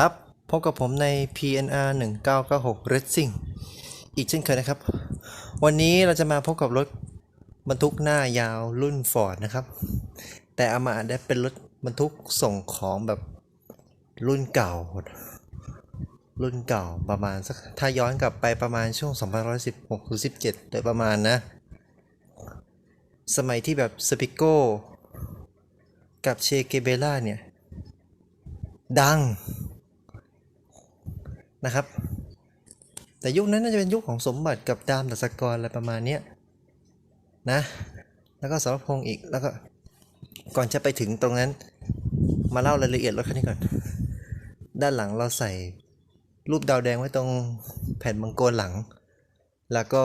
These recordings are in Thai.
ครับ พบกับผมใน PNR 1996 Racing อีกเช่นเคยนะครับ วันนี้เราจะมาพบกับรถบรรทุกหน้ายาวรุ่น Ford นะครับ แต่เอามาได้เป็นรถบรรทุกส่งของแบบรุ่นเก่า รุ่นเก่าประมาณสัก ถ้าย้อนกลับไปประมาณช่วง2516หรือ17 โดยประมาณนะ สมัยที่แบบสปิโก้กับเชเกเบล่าเนี่ยดัง นะครับ แต่ยุคนั้นน่าจะเป็นยุคของสมบัติกับดามดัสกรอะไรประมาณเนี้ยนะ แล้วก็สรพงษ์อีกแล้วก็ก่อนจะไปถึงตรงนั้น มาเล่ารายละเอียดรถคันนี้ก่อน ด้านหลังเราใส่รูปดาวแดงไว้ตรงแผ่นมังกรหลัง แล้วก็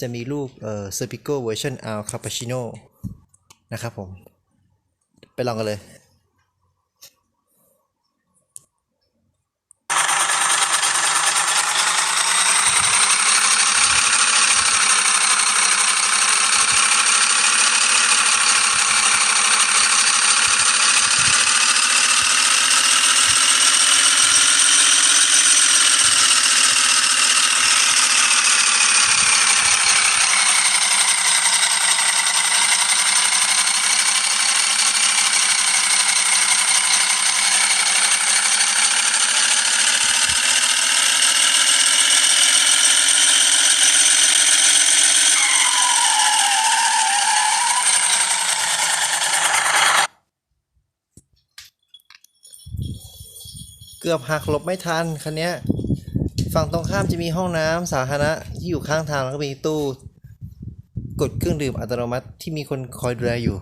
จะมีรูปเอ่อ Serpico version Al Cappuccino นะครับผม ไปลองกันเลย เกือบหักหลบไม่ทันคันนี้ฝั่งตรงข้ามจะมีห้องน้ำสาธารณะที่อยู่ข้างทางแล้วก็มีตู้ กดเครื่องดื่มอัตโนมัติที่มีคนคอยดูแลอยู่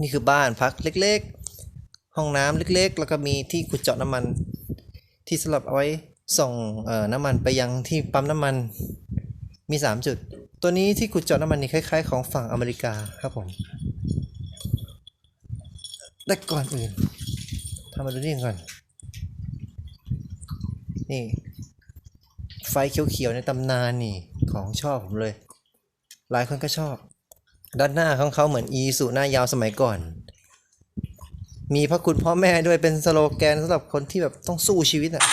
นี่คือบ้านพักเล็กๆ ห้องน้ำเล็กๆ แล้วก็มีที่ขุดเจาะน้ำมัน ที่สำหรับเอาไว้ส่งเอ่อน้ำมันไปยังที่ปั๊มน้ำมันมี 3 จุด ตัวนี้ที่ขุดเจาะน้ำมันนี่คล้ายๆ ของฝั่งอเมริกาครับผมแต่ก่อนอื่นทำมาดูนี่ก่อน นี่ ไฟเขียวๆในตำนานนี่ของชอบผมเลย หลายคนก็ชอบ ด้านหน้าของเขาเหมือนอีสุหน้ายาวสมัยก่อน มีพระคุณพ่อแม่ด้วยเป็นสโลแกนสำหรับคนที่แบบต้องสู้ชีวิตอะ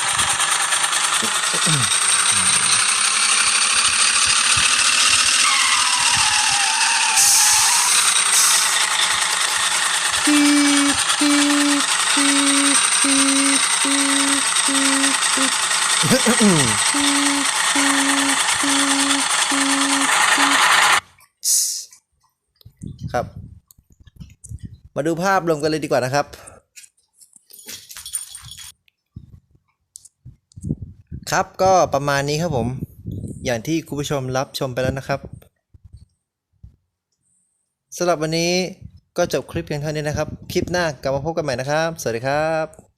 ครับ มาดูภาพรวมกันเลยดีกว่านะครับ ครับก็ประมาณนี้ครับผม อย่างที่คุณผู้ชมรับชมไปแล้วนะครับสำหรับวันนี้ก็จบคลิปเพียงเท่านี้นะครับ คลิปหน้ากลับมาพบกันใหม่นะครับ สวัสดีครับ